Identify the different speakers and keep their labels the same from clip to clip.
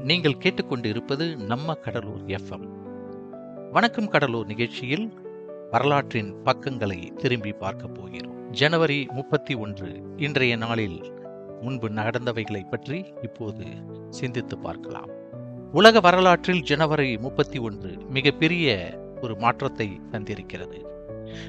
Speaker 1: நீங்கள் கேட்டுக்கொண்டு இருப்பது நம்ம கடலூர் எஃப்எம் வணக்கம் கடலூர் நிகழ்ச்சியில் வரலாற்றின் பக்கங்களை திரும்பி பார்க்க போகிறோம். ஜனவரி முப்பத்தி ஒன்று இன்றைய நாளில் முன்பு நடந்தவைகளை பற்றி இப்போது சிந்தித்து பார்க்கலாம். உலக வரலாற்றில் ஜனவரி முப்பத்தி ஒன்று மிகப்பெரிய ஒரு மாற்றத்தை தந்திருக்கிறது.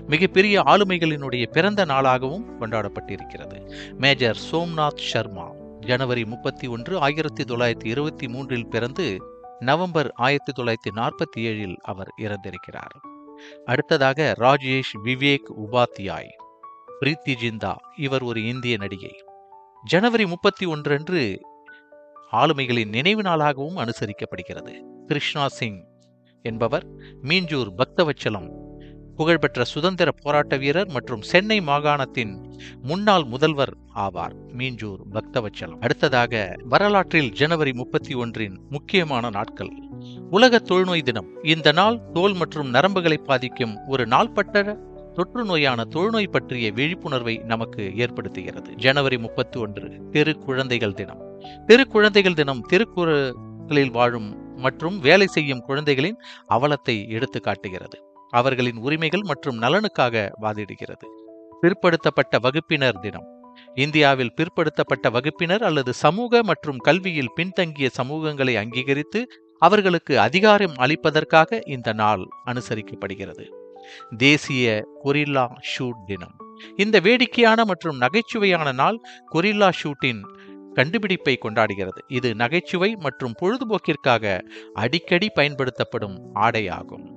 Speaker 1: மிகப்பெரிய ஆளுமைகளினுடைய பிறந்த நாளாகவும் கொண்டாடப்பட்டிருக்கிறது. மேஜர் சோம்நாத் சர்மா ஜனவரி முப்பத்தி ஒன்று ஆயிரத்தி தொள்ளாயிரத்தி இருபத்தி மூன்றில் பிறந்து நவம்பர் ஆயிரத்தி தொள்ளாயிரத்தி நாற்பத்தி ஏழில் அவர் இறந்திருக்கிறார். அடுத்ததாக ராஜேஷ் விவேக் உபாத்யாய் பிரீத்தி ஜிந்தா இவர் ஒரு இந்திய நடிகை. ஜனவரி முப்பத்தி ஒன்று அன்று ஆளுமைகளின் நினைவு நாளாகவும் அனுசரிக்கப்படுகிறது. கிருஷ்ணா சிங் என்பவர் மீஞ்சூர் பக்தவச்சலம் புகழ்பெற்ற சுதந்திர போராட்ட வீரர் மற்றும் சென்னை மாகாணத்தின் முன்னாள் முதல்வர் ஆவார். மீஞ்சூர் பக்தவச்சலம். அடுத்ததாக வரலாற்றில் ஜனவரி முப்பத்தி ஒன்றின் முக்கியமான நாட்கள். உலக தொழுநோய் தினம். இந்த நாள் தோல் மற்றும் நரம்புகளை பாதிக்கும் ஒரு நாள்பட்ட தொற்று நோயான தொழுநோய் பற்றிய விழிப்புணர்வை நமக்கு ஏற்படுத்துகிறது. ஜனவரி முப்பத்தி ஒன்று தெரு குழந்தைகள் தினம். தெரு குழந்தைகள் தினம் திருக்குறளில் வாழும் மற்றும் வேலை செய்யும் குழந்தைகளின் அவலத்தை எடுத்து காட்டுகிறது அவர்களின் உரிமைகள் மற்றும் நலனுக்காக வாதிடுகிறது. பிற்படுத்தப்பட்ட வகுப்பினர் தினம். இந்தியாவில் பிற்படுத்தப்பட்ட வகுப்பினர் அல்லது சமூக மற்றும் கல்வியில் பின்தங்கிய சமூகங்களை அங்கீகரித்து அவர்களுக்கு அதிகாரம் அளிப்பதற்காக இந்த நாள் அனுசரிக்கப்படுகிறது. தேசிய கொரில்லா ஷூட் தினம். இந்த வேடிக்கையான மற்றும் நகைச்சுவையான நாள் கொரில்லா ஷூட்டின் கண்டுபிடிப்பை கொண்டாடுகிறது. இது நகைச்சுவை மற்றும் பொழுதுபோக்கிற்காக அடிக்கடி பயன்படுத்தப்படும் ஆடையாகும்.